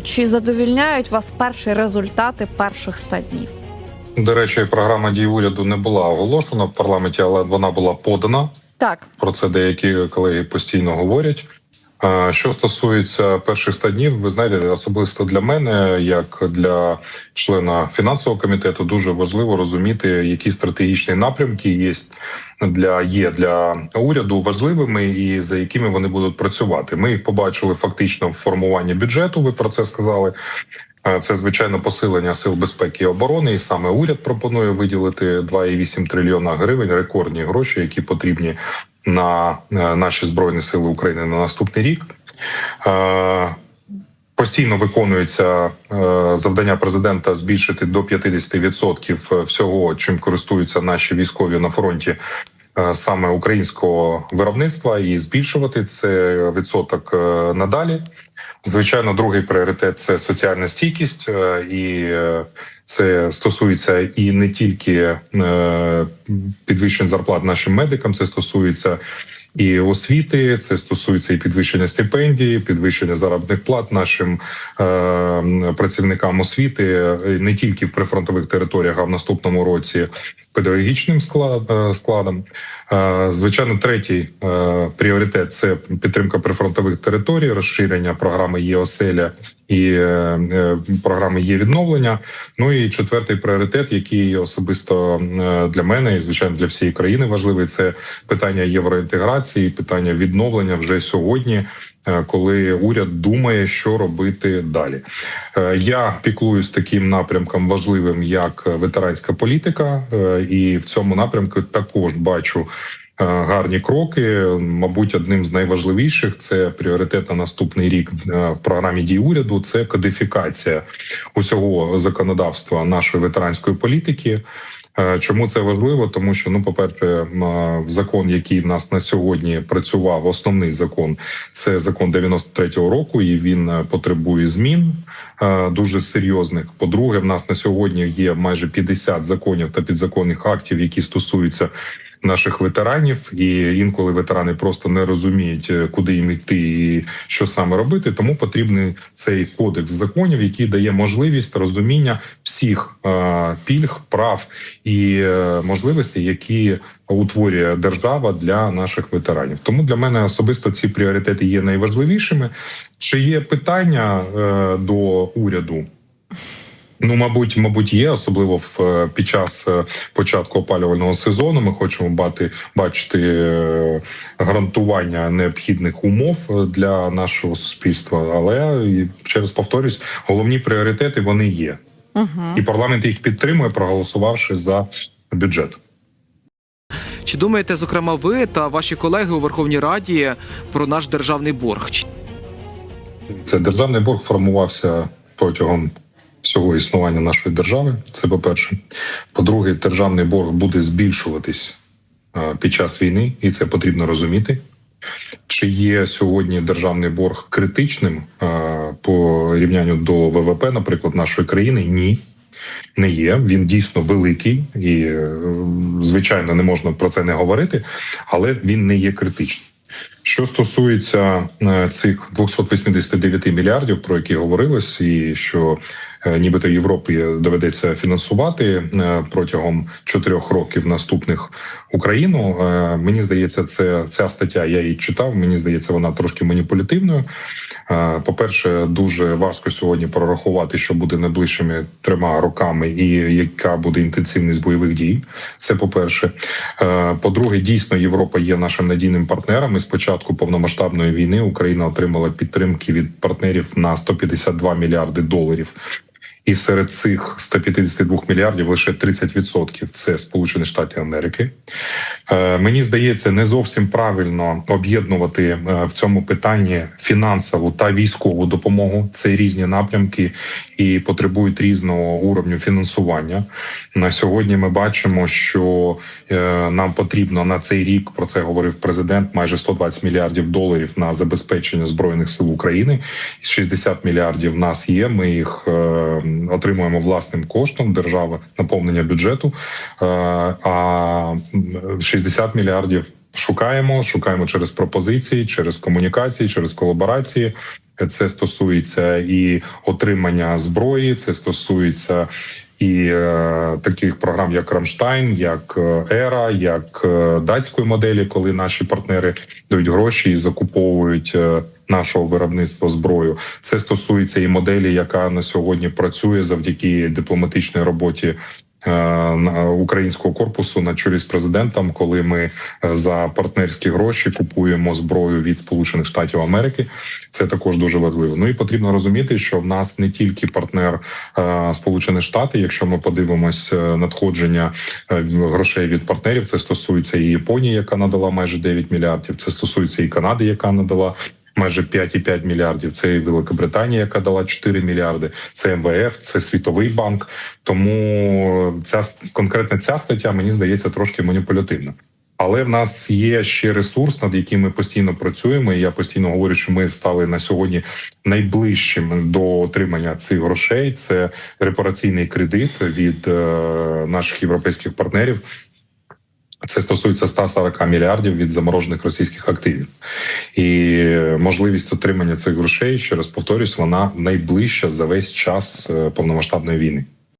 Чи задовільняють вас перші результати перших ста днів? До речі, програма дій уряду не була оголошена в парламенті, але вона була подана. Так, Про це деякі колеги постійно говорять. Що стосується перших 100 днів, ви знаєте, особисто для мене, як для члена фінансового комітету, дуже важливо розуміти, які стратегічні напрямки є для є для уряду важливими і за якими вони будуть працювати. Ми їх побачили фактично в формуванні бюджету. Ви про це сказали. Це звичайно посилення сил безпеки і оборони, і саме уряд пропонує виділити 2,8 трильйона гривень рекордні гроші, які потрібні на е, наші збройні сили України на наступний рік. Е, Постійно виконується е, завдання президента збільшити до 50% всього, чим користуються наші військові на фронті. Саме українського виробництва і збільшувати це відсоток надалі. Звичайно, другий пріоритет це соціальна стійкість, е, і е, це стосується і не тільки е, підвищень зарплат нашим медикам, це стосується і освіти, це стосується і підвищення стипендій, підвищення заробітних плат нашим працівникам освіти не тільки в прифронтових територіях, а в наступному році педагогічним е, складом. Е, Звичайно, третій е, пріоритет це підтримка прифронтових територій, розширення програми ЄОСЕЛЯ і е, е, програми є відновлення. Ну і четвертий пріоритет, який особисто для мене і звичайно для всієї країни важливий, це питання євроінтеграції, питання відновлення вже сьогодні. Е, Коли уряд думає, що робити далі, Е, я піклуюсь таким напрямком важливим, як ветеранська політика, е, і в цьому напрямку також бачу е, гарні кроки. Мабуть, одним з найважливіших це пріоритет на наступний рік е, в програмі дій уряду. Це кодифікація усього законодавства нашої ветеранської політики. Е, Чому це важливо? Тому що ну, по перше, закон, який в нас на сьогодні працював, основний закон це закон 93-го року, і він е, потребує змін е, дуже серйозних. По-друге, в нас на сьогодні є майже 50 законів та підзаконних актів, які стосуються. Наших ветеранів, і інколи ветерани просто не розуміють, е, куди їм йти і що саме робити. Тому потрібний цей кодекс законів, який дає можливість розуміння всіх е, пільг, прав і е, можливостей, які утворює держава для наших ветеранів. Тому для мене особисто ці пріоритети є найважливішими. Чи є питання до уряду? Ну, мабуть, мабуть, є особливо в е, під час е, початку опалювального сезону. Ми хочемо бати бачити е, гарантування необхідних умов для нашого суспільства. Але раз повторюсь, головні пріоритети вони є, угу. і парламент їх підтримує, проголосувавши за бюджет. Чи думаєте, зокрема, ви та ваші колеги у Верховній Раді про наш державний борг? Це державний борг формувався протягом всього існування нашої держави. Це по перше. По-друге, державний борг буде збільшуватись е, під час війни, і це потрібно розуміти. Чи є сьогодні державний борг критичним е, по рівнянню до ВВП, наприклад, нашої країни? Ні. Не є, він дійсно великий, і е, звичайно не можна про це не говорити, але він не є критичним. Що стосується е, цих 289 мільярдів, про які говорилось, і що е, нібито Європі доведеться фінансувати е, протягом чотирьох років наступних Україну. Мені здається, це ця стаття. Я її читав. Мені здається, вона трошки маніпулятивною. Е, По-перше, дуже важко сьогодні прорахувати, що буде найближчими трьома роками, і яка буде інтенсивність бойових дій. Це по перше. По-друге, дійсно Європа є нашим надійним партнером. І з початку повномасштабної війни Україна отримала підтримки від партнерів на 152 мільярди доларів. І серед цих 152 мільярдів лише 30% – це Сполучені Штати Америки. Е, Мені здається, не зовсім правильно об'єднувати е, в цьому питанні фінансову та військову допомогу. Це різні напрямки і потребують різного уровню фінансування. На сьогодні ми бачимо, що е, нам потрібно на цей рік про це говорив президент. Майже 120 мільярдів доларів на забезпечення збройних сил України. 60 мільярдів в нас є. Ми їх отримуємо власним коштом держави наповнення бюджету. Е, а м, 60 мільярдів шукаємо, шукаємо через пропозиції, через комунікації, через колаборації. Це стосується і отримання зброї, це стосується і е, таких програм, як Рамштайн, як е, Ера, як е, датської моделі, коли наші партнери дають гроші і закуповують е, нашого виробництва зброю. Це стосується і моделі, яка на сьогодні працює завдяки дипломатичній роботі. е, Українського корпусу на чолі з президентом, коли ми е, за партнерські гроші купуємо зброю від Сполучених Штатів Америки, це також дуже важливо. Ну і потрібно розуміти, що в нас не тільки партнер е, Сполучені Штати. Якщо ми подивимось надходження грошей від партнерів, це стосується і Японії, яка надала майже 9 мільярдів. Це стосується і Канади, яка надала. Майже 5,5 мільярдів. Це і Великобританія, яка дала 4 мільярди. Це МВФ, це Світовий банк. Тому ця конкретно ця стаття мені здається трошки маніпулятивна. Але в нас є ще ресурс, над яким ми постійно працюємо. Я постійно говорю, що ми стали на сьогодні найближчим до отримання цих грошей. Це репараційний кредит від е, наших європейських партнерів. Це стосується 140 мільярдів від заморожених російських активів, і можливість отримання цих грошей, ще раз повторюсь, вона найближча за весь час е, повномасштабної війни.